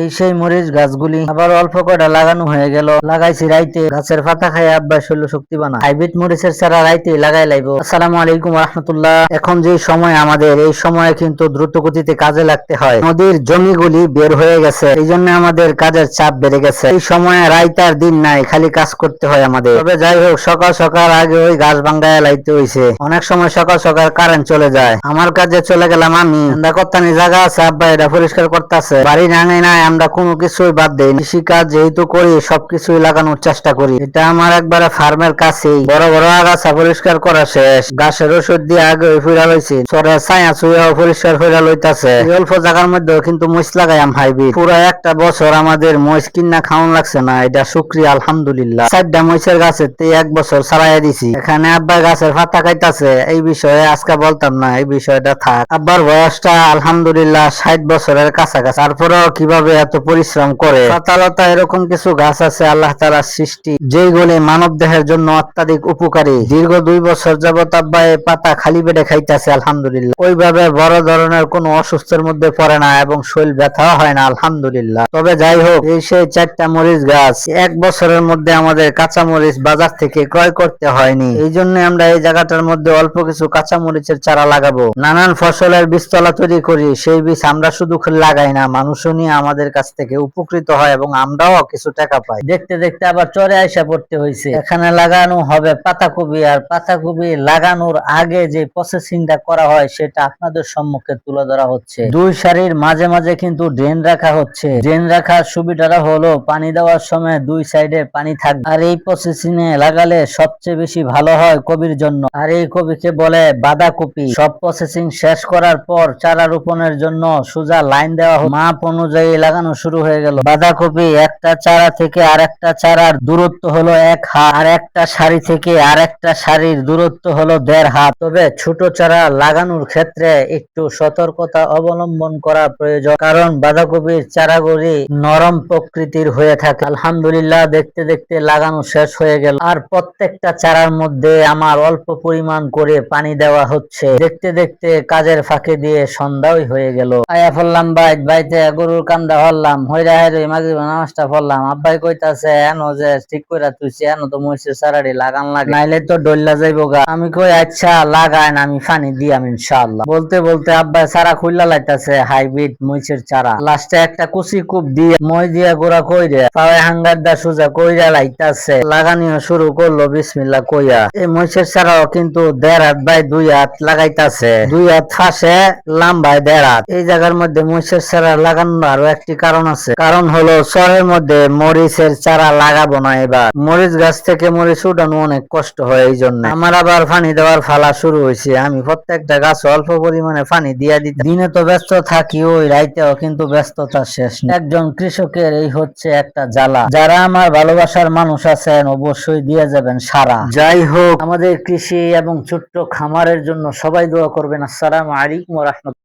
এই সেই মরিচ গাছগুলি আবার অল্প কয়টা লাগানো হয়ে গেল। লাগাইছি রাইতে। গাছের পাতা খাই আব্বা শৈল শক্তি বানা। হাইব্রিড মরিচের চারা রাইতে লাগাই লাইব। আসসালামু আলাইকুম রহমতুল্লাহ। এখন যে সময় আমাদের, এই সময়ে কিন্তু দ্রুত গতিতে কাজে লাগতে হয়। নদীর জমিগুলি বের হয়ে গেছে। এই জন্য আমাদের কাজের চাপ বেড়ে গেছে। এই সময়ে রাইতার দিন নাই, খালি কাজ করতে হয় আমাদের। তবে যাই হোক, সকাল সকাল আগে ওই গাছ ভাঙ্গায় লাইতে হইছে। অনেক সময় সকাল সকাল কারেন্ট চলে যায়। আমার কাজে চলে গেলাম আমি। কত্তানি জায়গা আছে, আব্বা এটা পরিষ্কার করতেছে। বাড়ি নাঙাই নাই আমরা কোনো কিছুই বাদ দেই কৃষি কাজ যেহেতু করি, সবকিছুই লাগানোর চেষ্টা করি। এটা আমার একবারে ফার্মের কাছেই বড় বড় আগাছা পরিষ্কার করা শেষ। গাছের ওষুধ দিয়ে আগে ফুরা লইছি। সরে ছায়া ছুঁয়াও পরিষ্কার ফুরা লইতাছে। অল্প জায়গার মধ্যেও কিন্তু মরিচ লাগাইয়াম হাইব্রিড। পুরো একটা বছর আমাদের মরিচ কিনা খাওয়ান লাগছে না। এটা শুক্রিয়া, আলহামদুলিল্লাহ। চারটা মরিচের গাছের তে এক বছর ছাড়াইয়া দিছি। এখানে আব্বা গাছের পাতা খাইতাছে এই বিষয়ে আজকে বলতাম না, এই বিষয়টা থাক। আব্বার বয়সটা আলহামদুলিল্লাহ ষাট বছরের কাছাকাছি। তারপরেও কীভাবে এত পরিশ্রম করে। পাতালতা এরকম কিছু গাছ আছে, আল্লাহ তালার সৃষ্টি। যেগুলি মানব দেহের জন্য অত্যাধিক উপকারী। দীর্ঘ দুই বছর যাবত আব্বা এই পাতা খালি পেটে খাইতেছে, আলহামদুলিল্লাহ। ওইভাবে বড় ধরনের কোনো অসুস্থের মধ্যে পড়ে না এবং শরীর ব্যথাও হয় না, আলহামদুলিল্লাহ। তবে যাই হোক, এই সেই চারটা মরিচ গাছ, এক বছরের মধ্যে আমাদের কাঁচা মরিচ বাজার থেকে ক্রয় করতে হয়নি। এই জন্য আমরা এই জায়গাটার মধ্যে অল্প কিছু কাঁচা মরিচের চারা লাগাবো। নানান ফসলের বীজতলা তৈরি করি, সেই বীজ আমরা শুধু লাগাই না, মানুষও নিয়ে আমাদের কাছ থেকে উপকৃত হয় এবং আমরাও কিছু টাকা পাই। দেখতে দেখতে আবার চরে আইসা পড়তে হয়েছে এখানে লাগানো হবে পাতাকপি আর পাতাকপি লাগানোর আগে যে প্রসেসিংটা করা হয় সেটা আপনাদের সম্মুখে তুলে ধরা হচ্ছে। দুই সারির মাঝে মাঝে কিন্তু ড্রেন রাখা হচ্ছে। ড্রেন রাখার সুবিধাটা হলো পানি দেওয়ার সময় দুই সাইডে পানি থাকবে আর এই প্রসেসিং এ লাগালে সবচেয়ে বেশি ভালো হয় কবির জন্য। আর এই কবিকে বলে বাঁধাকপি। সব প্রসেসিং শেষ করার পর চারা রোপণের জন্য সোজা লাইন দেওয়া। মাপ অনুযায়ী লাগানো শুরু হয়ে গেল। বাঁধাকপি একটা চারা থেকে আরেকটা চারার দূরত্ব হলো এক হাত, আর একটা সারি থেকে আরেকটা সারির দূরত্ব হলো দেড় হাত। তবে ছোট চারা লাগানোর ক্ষেত্রে একটু সতর্কতা অবলম্বন করা প্রয়োজন, কারণ বাঁধাকপির চারাগুলি নরম প্রকৃতির হয়ে থাকে। আলহামদুলিল্লাহ, দেখতে দেখতে লাগানো শেষ হয়ে গেল। আর প্রত্যেকটা চারার মধ্যে আমার অল্প পরিমাণ করে পানি দেওয়া হচ্ছে। দেখতে দেখতে কাজের ফাঁকে দিয়ে সন্ধ্যাই হয়ে গেল। আয়া ফেললাম বাইত বাইতে গরুর কান্দা হল্লাম হইরা হাইরে মাগরিব নামাজটা পড়লাম। আব্বাই কইতাছে, এন যে ঠিক কইরা তুইছে, এন তো মহিষের সারাড়ি লাগান লাগে। নাইলে তো ডল্লা যাইবো গা। আমি কই আচ্ছা লাগান, আমি পানি দিয়াম ইনশাআল্লাহ। বলতে বলতে আব্বাই সারা খুললা লাইতাছে হাইব্রিড মহিষের চারা। লাস্টে একটা কুচি কূপ দিয়ে মই দিয়া গোড়া কইরে পায়ে হাঙ্গার দা সোজা কইরা লাইতাছে। লাগানিও শুরু করল, বিসমিল্লাহ কইয়া। এই মহিষের চারাও কিন্তু দেড় হাত বাই দুই হাত লাগাইতাছে। দুই হাত ফাঁসে, লাম্বায় দেড় হাত। এই জায়গার মধ্যে মহিষের চারা লাগানোর আরও একটি কারণ আছে। কারণ হলো, শহরের মধ্যে মরিচের চারা লাগাবো না এবার। মরিচ গাছ থেকে মরিচ উঠানো অনেক কষ্ট হয় এই জন্য। আমার আবার পানি দেওয়ার ফালা শুরু হয়েছে। আমি প্রত্যেকটা গাছ অল্প পরিমাণে পানি দিয়া দিতে দিনে তো ব্যস্ত থাকি ওই রাইতেও, কিন্তু ব্যস্ততা শেষ নেই। একজন কৃষকের এই হচ্ছে একটা জ্বালা। যারা আমার ভালোবাসার মানুষ আছেন, অবশ্যই দিয়ে যাবেন সারা। যাই হোক, আমাদের কৃষি এবং ছোট্ট খামারের জন্য সবাই দোয়া করবেন। আসসালামু আলাইকুম রহমতুল্লাহ।